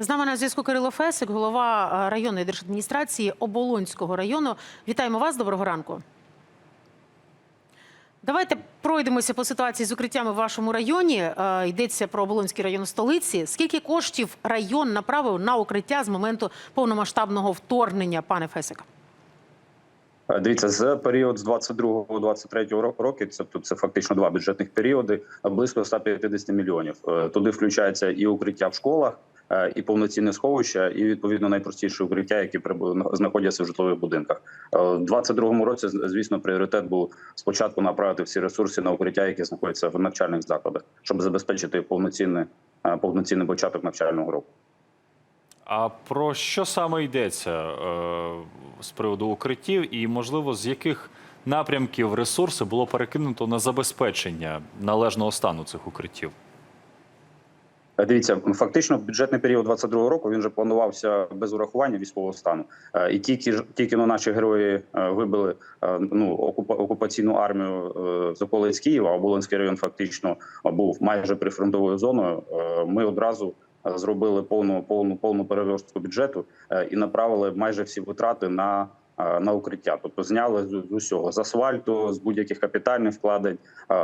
З нами на зв'язку Кирило Фесик, голова е, районної держадміністрації Оболонського району. Вітаємо вас. Доброго ранку. Давайте пройдемося по ситуації з укриттями в вашому районі. Е, Йдеться про Оболонський район столиці. Скільки коштів район направив на укриття з моменту повномасштабного вторгнення, пане Фесик? Е, Дивіться, за період з 22-23 року це тут це фактично два бюджетних періоди, близько 150 мільйонів. Туди включається і укриття в школах, і повноцінне сховище, і відповідно найпростіші укриття, які знаходяться в житлових будинках. Е, У 22-му році, звісно, пріоритет був спочатку направити всі ресурси на укриття, які знаходяться в навчальних закладах, щоб забезпечити повноцінний, е, повноцінний початок навчального року. А про що саме йдеться е, з приводу укриттів, і можливо з яких напрямків ресурси було перекинуто на забезпечення належного стану цих укриттів? Е, Дивіться, фактично бюджетний період 22 року він же планувався без урахування військового стану. Е, І тільки тільки но наші герої е, вибили ну окупа- окупаційну армію з околиць Києва. Оболонський район фактично був майже прифронтовою зоною. Ми одразу зробили повну повну повну переверстку бюджету і направили майже всі витрати на. На укриття, тобто зняли з, усього з асфальту, з будь-яких капітальних вкладень.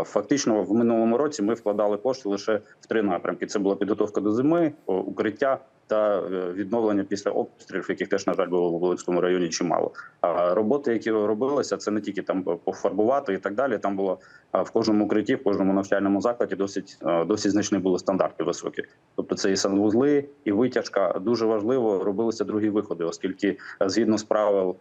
Фактично, в минулому році ми вкладали кошти лише в три напрямки: це була підготовка до зими, укриття та е, відновлення після обстрілів, яких теж на жаль було в Волинському районі чимало. А роботи, які робилися, це не тільки там пофарбувати і так далі. Там було в кожному укритті, в кожному навчальному закладі досить е, досить значні були стандарти високі. Тобто це і санвузли, і витяжка. Дуже важливо робилися другі виходи, оскільки е, згідно з правил,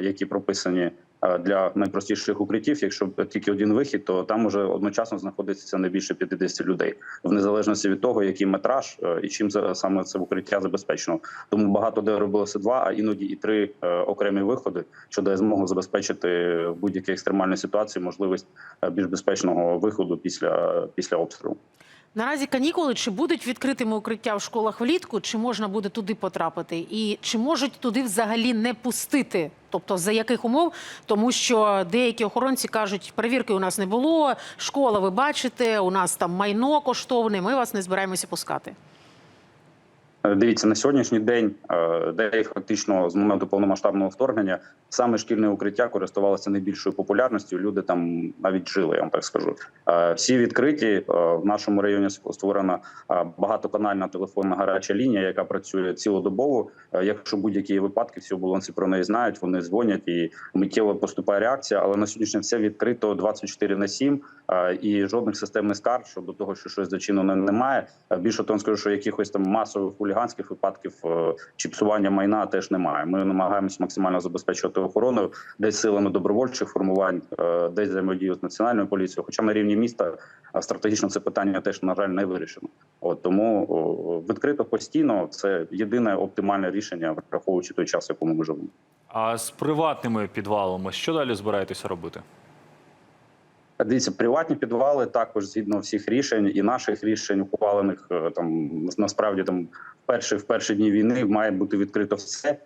які прописані для найпростіших укриттів, якщо тільки один вихід, то там уже одночасно знаходиться не більше 50 людей, в незалежності від того, який метраж е, і чим саме це укриття забезпечено. Тому багато де робилося два, а іноді і три е, окремі виходи, що дає змогу забезпечити в будь-якій екстремальній ситуації можливість е, більш безпечного виходу після, після обстрілу. Наразі канікули чи будуть відкритими укриття в школах влітку, чи можна буде туди потрапити, і чи можуть туди взагалі не пустити? Тобто за яких умов? Тому що деякі охоронці кажуть, перевірки у нас не було, школа, ви бачите, у нас там майно коштовне. Ми вас не збираємося пускати. Е, Дивіться на сьогоднішній день, е, де фактично з моменту повномасштабного вторгнення саме шкільне укриття користувалося найбільшою популярністю. Люди там навіть жили, я вам так скажу. Е, Всі відкриті в нашому районі створена багатоканальна телефонна гаряча лінія, яка працює цілодобово. Якщо будь-які випадки, всі оболонці про неї знають, вони дзвонять і миттєво поступає реакція. Але на сьогоднішній все відкрито 24 на 7 е, і жодних системних скарг щодо того, що щось зачинено немає. Більше того, скажу, що якихось там масових хуліганських випадків е, чи псування майна теж немає. Ми намагаємось максимально забезпечувати охорону десь силами добровольчих формувань, е, десь взаємодію з національною поліцією. Хоча на рівні міста е, стратегічно це питання теж на жаль не вирішено. От тому відкрито постійно це єдине оптимальне рішення, враховуючи той час, в якому ми живемо. А з приватними підвалами що далі збираєтеся робити? Дивіться, приватні підвали також згідно всіх рішень і наших рішень, ухвалених там насправді там в перші в перші дні війни має бути відкрито все.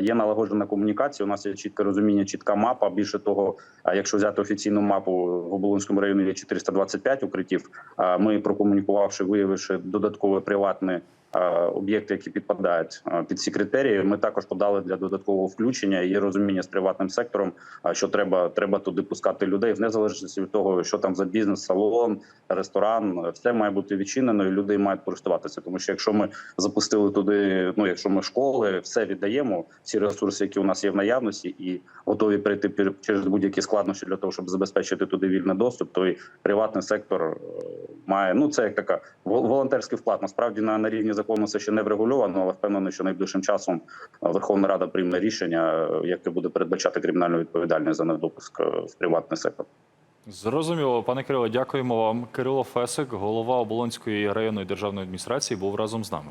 Є налагоджена комунікація. У нас є чітке розуміння, чітка мапа. Більше того, якщо взяти офіційну мапу в Оболонському районі є 425 укриттів. Ми прокомунікувавши, виявивши додаткове приватне. Об'єкти, які підпадають під ці критерії, ми також подали для додаткового включення. Є розуміння з приватним сектором, що треба, треба туди пускати людей в незалежності від того, що там за бізнес, салон, ресторан, все має бути відчинено, і люди мають користуватися. Тому що якщо ми запустили туди, ну якщо ми школи, все віддаємо, всі ресурси, які у нас є в наявності, і готові прийти через будь-які складнощі для того, щоб забезпечити туди вільний доступ, то і приватний сектор е, має ну це як така вол- волонтерський вклад. Насправді на, на рівні закону це ще не врегульовано, але впевнений, що найближчим часом е, Верховна Рада прийме рішення, е, яке буде передбачати кримінальну відповідальність за недопуск в приватний сектор. Зрозуміло, пане Кирило, дякуємо вам. Кирило Фесик, голова Оболонської районної державної адміністрації, був разом з нами.